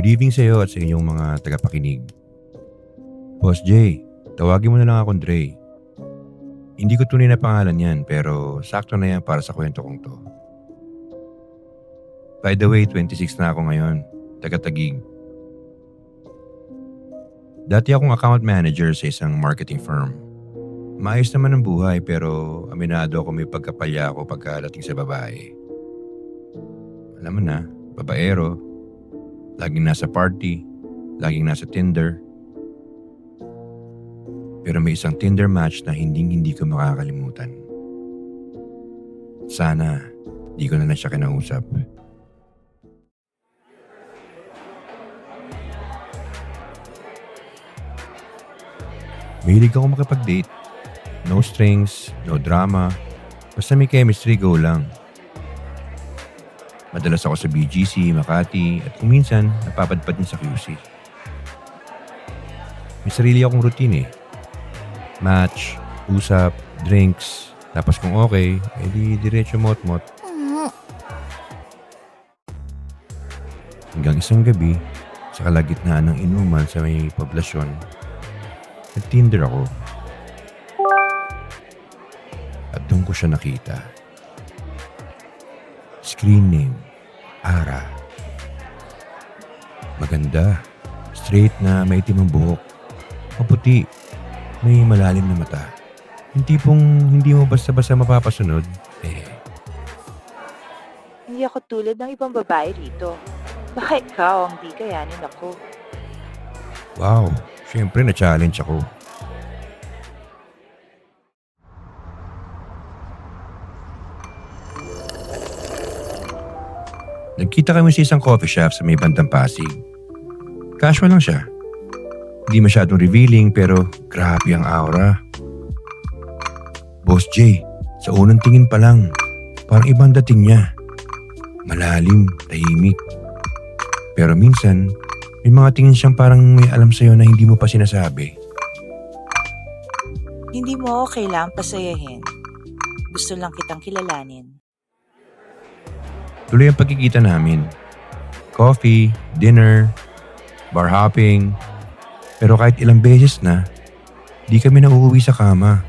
Good evening sa iyo at sa inyong mga tagapakinig. Boss Jay, tawagin mo na lang akong Dre. Hindi ko tunay na pangalan yan pero sakto na yan para sa kwento kong to. By the way, 26 na ako ngayon, taga-tagig. Dati akong account manager sa isang marketing firm. Maayos naman ang buhay pero aminado ako may pagkapalya ako pagkadating sa babae. Alam mo na, babaero, laging nasa party, laging nasa Tinder. Pero may isang Tinder match na hindi hindi ko makakalimutan. Sana, di ko na lang siya kinausap. Mahilig ako makipag-date. No strings, no drama. Basta may chemistry, go lang. Madalas ako sa BGC, Makati, at kung minsan, napapadpad din sa QC. May sarili akong routine eh. Match, usap, drinks, tapos kung okay, edi diretso mot-mot. Hanggang isang gabi, sa kalagitnaan ng inuman sa may poblasyon, nag-Tinder ako. At doon ko siya nakita. Screen name, Ara. Maganda, straight na may itim ang buhok. Maputi, may malalim na mata. Yung tipong hindi mo basta-basta mapapasunod, eh, Hindi ako tulad ng ibang babae rito. Baka ikaw ang di kayanin ako. wow, syempre na-challenge ako. Nagkita kami sa isang coffee shop sa may bandang Pasig. Casual lang siya. Hindi masyadong revealing pero grabe ang aura. Boss J, sa unang tingin pa lang, parang ibang dating niya. Malalim, tahimik. Pero minsan, may mga tingin siyang parang may alam sa'yo na hindi mo pa sinasabi. Hindi mo ako kailangang pasayahin. Gusto lang kitang kilalanin. Tuloy ang pagkikita namin. Coffee, dinner, bar hopping. Pero kahit ilang beses na, di kami nauuwi sa kama.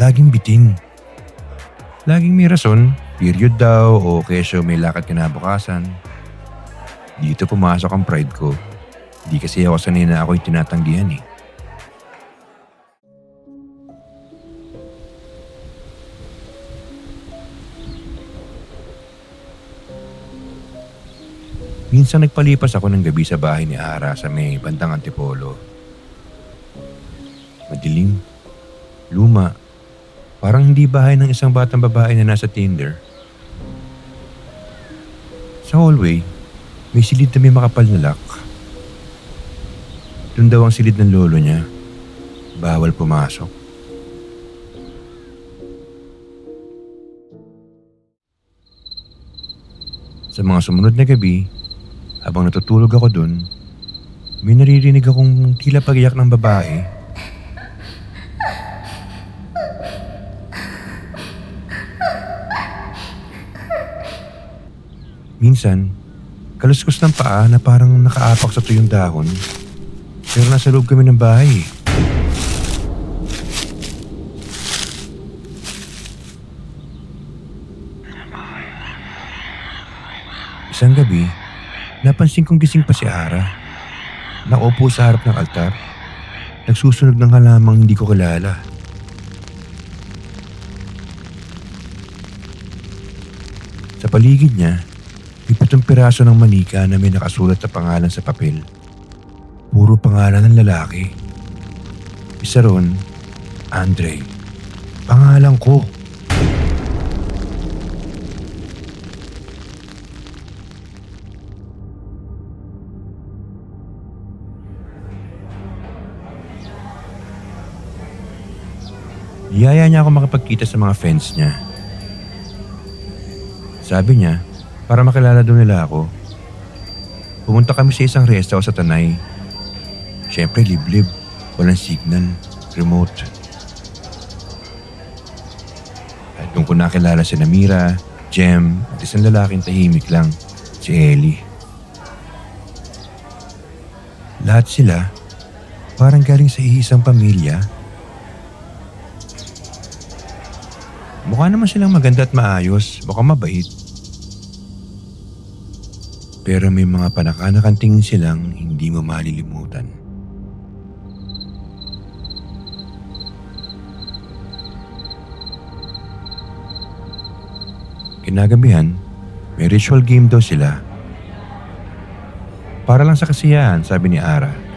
Laging bitin. Laging may rason, period daw o kesyo may lakad kinabukasan. Dito pumasok ang pride ko. Di kasi ako sanay na ako'y tinatanggihan eh. Minsan nagpalipas ako ng gabi sa bahay ni Ara sa may bandang Antipolo. Madilim, luma, parang hindi bahay ng isang batang babae na nasa Tinder. Sa hallway, may silid na may makapal na lock. Doon daw ang silid ng lolo niya. Bawal pumasok. Sa mga sumunod na gabi, habang natutulog ako dun, may naririnig akong tila pagiyak ng babae. Minsan, kaluskos ng paa na parang nakaapak sa tuyong dahon. Pero nasa loob kami ng bahay. eh. Isang gabi, Napansin kong gising pa si Ara. Nakaupo sa harap ng altar. Nagsusunog ng halamang hindi ko kilala. Sa paligid niya, may pitong piraso ng manika na may nakasulat na pangalan sa papel. Puro pangalan ng lalaki. Isa ron, Andre. Pangalan ko. Niyaya niya ako makapagkita sa mga friends niya. Sabi niya, para makilala doon nila ako. Pumunta kami sa isang resto sa Tanay. Siyempre liblib, walang signal, remote. At doon ko nakilala si Namira, Jem, at isang lalaking tahimik lang, si Ellie. Lahat sila parang galing sa iisang pamilya. Mukha naman silang maganda at maayos, baka mabait. Pero may mga panakanakan tingin silang hindi mo malilimutan. Kinagabihan, may ritual game daw sila. Para lang sa kasiyahan, sabi ni Ara.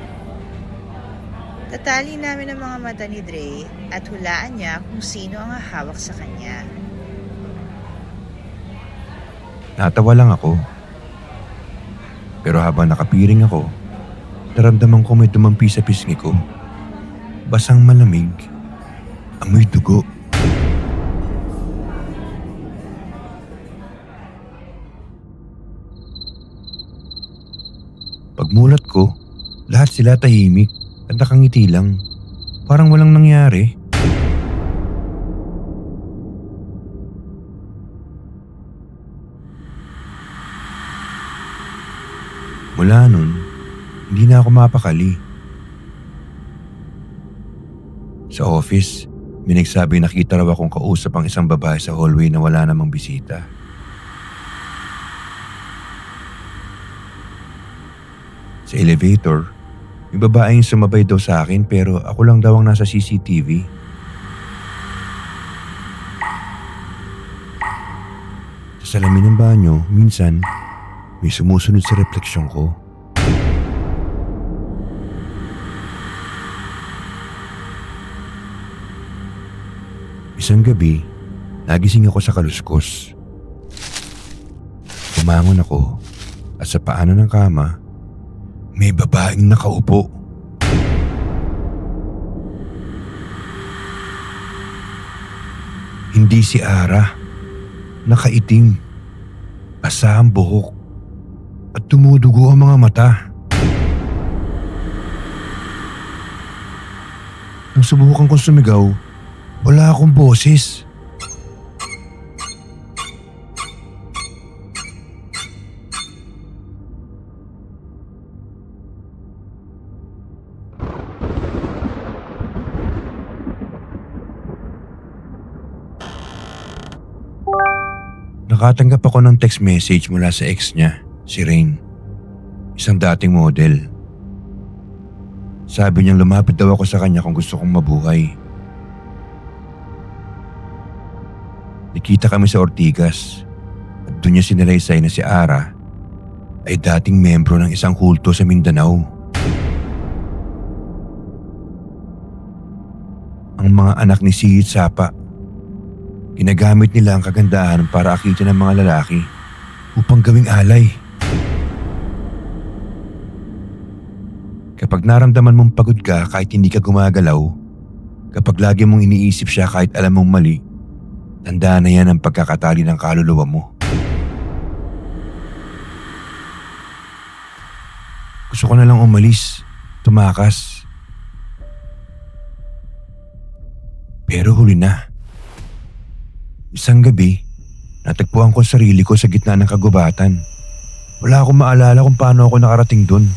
Tatali namin ang mga mata ni Dre at hulaan niya kung sino ang hahawak sa kanya. Natawa lang ako. Pero habang nakapiring ako, naramdaman ko may tumampi sa pisngi ko. Basang malamig. Amoy dugo. Pagmulat ko, lahat sila tahimik at nakangiti lang. Parang walang nangyari. Mula nun, hindi na ako mapakali. Sa office, may nagsabi nakita raw akong kausap ang isang babae sa hallway na wala namang bisita. Sa elevator, may babaeng sumabay daw sa akin pero ako lang daw ang nasa CCTV. Sa salamin ng banyo, minsan, may sumusunod sa refleksyon ko. Isang gabi, nagising ako sa kaluskos. Umangon ako at sa paano ng kama, may babaeng nakaupo. Hindi si Ara. Nakaitim. Asa ang buhok. At tumudugo ang mga mata. Nang subukan kong sumigaw, wala akong boses. Nakatanggap ako ng text message mula sa ex niya, si Rain. Isang dating model. Sabi niyang lumapit daw ako sa kanya kung gusto kong mabuhay. Nakita kami sa Ortigas at doon niya sinalaysay na si Ara ay dating membro ng isang kulto sa Mindanao. Ang mga anak ni Sihit Sapa Ginagamit nila ang kagandahan para akitin ng mga lalaki upang gawing alay. Kapag naramdaman mong pagod ka kahit hindi ka gumagalaw, kapag lagi mong iniisip siya kahit alam mong mali, tandaan na yan ang pagkakatali ng kaluluwa mo. Gusto ko na lang umalis, tumakas. Pero huli na. Isang gabi, natagpuan ko sarili ko sa gitna ng kagubatan. Wala akong maalala kung paano ako nakarating dun.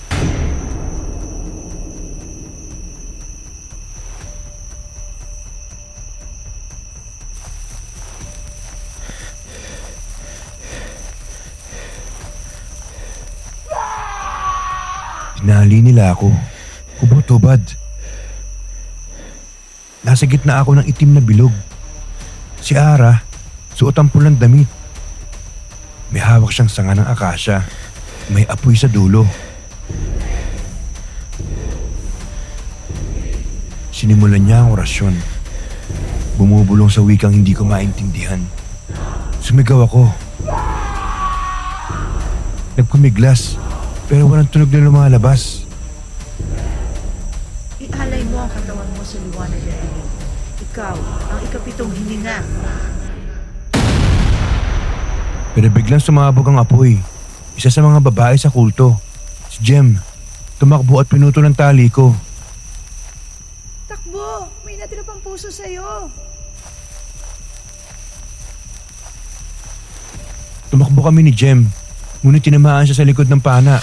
Tinali nila ako. Hubot-hubad. Nasa gitna ako ng itim na bilog. Si Ara, suot ang pulang damit. May hawak siyang sanga ng akasya. May apoy sa dulo. Sinimulan niya ang orasyon. Bumubulong sa wikang hindi ko maintindihan. Sumigaw ako. Nagpumiglas, pero walang tunog na lumalabas. Ialay mo ang katawan mo sa liwanag ng. Ikaw, ang ikapitong hininga. Pero biglang sumabog ang apoy. Isa sa mga babae sa kulto. Si Jem. Tumakbo at pinuto ng tali ko. Takbo! May natira pang puso sa'yo. Tumakbo kami ni Jem. Ngunit tinamaan siya sa likod ng pana.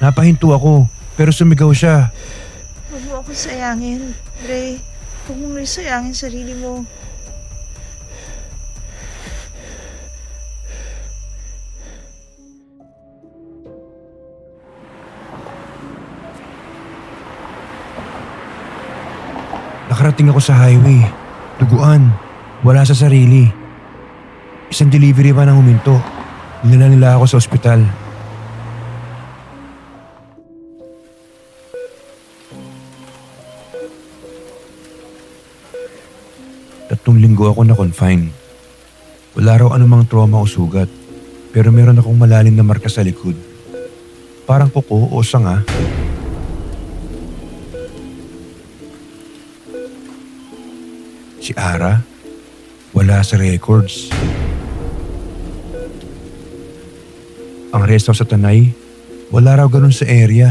Napahinto ako, pero sumigaw siya. Huwag mo ako sayangin, Dre. Huwag mong sayangin sarili mo. Nakarating ako sa highway. Duguan. Wala sa sarili. Isang delivery van ang huminto. Dinala nila ako sa ospital. Tatlong linggo ako na-confine. Wala raw anumang trauma o sugat. Pero meron akong malalim na marka sa likod. Parang kuko o sanga. Si Ara, wala sa records. Ang resto sa Tanay, wala raw ganun sa area.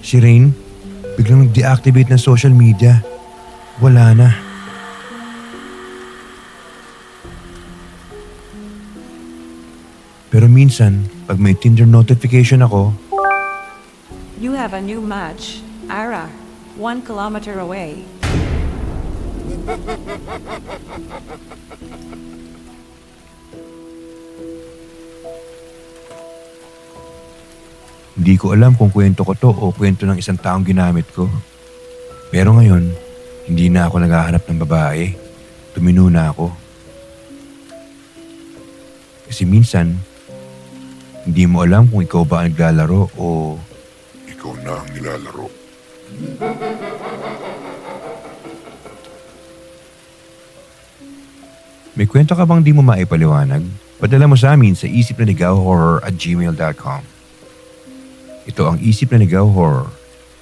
Si Rain, biglang nag-deactivate ng social media. Wala na. Pero minsan, pag may Tinder notification ako, You have a new match, Ara, one kilometer away. Hindi ko alam kung kwento ko to o kwento ng isang taong ginamit ko. Pero ngayon, hindi na ako naghahanap ng babae. Tumino na ako. Kasi minsan, hindi mo alam kung ikaw ba ang naglalaro o Ikaw na ang nilalaro. May kwento ka bang di mo maipaliwanag? Padala mo sa amin sa isip na horror at gmail.com. Ito ang isip na horror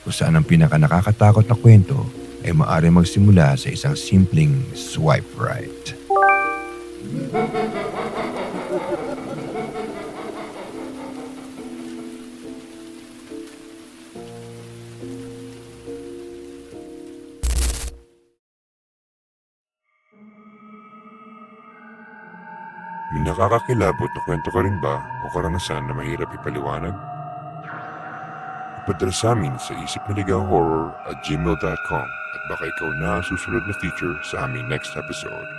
kung saan ang pinaka nakakatakot na kwento ay maaari magsimula sa isang simpleng swipe right. May nakakakilabot na kwento ka rin ba o karanasan na mahirap ipaliwanag? Ipadala sa amin sa isip na horror at gmail.com at baka ikaw na susunod na feature sa aming next episode.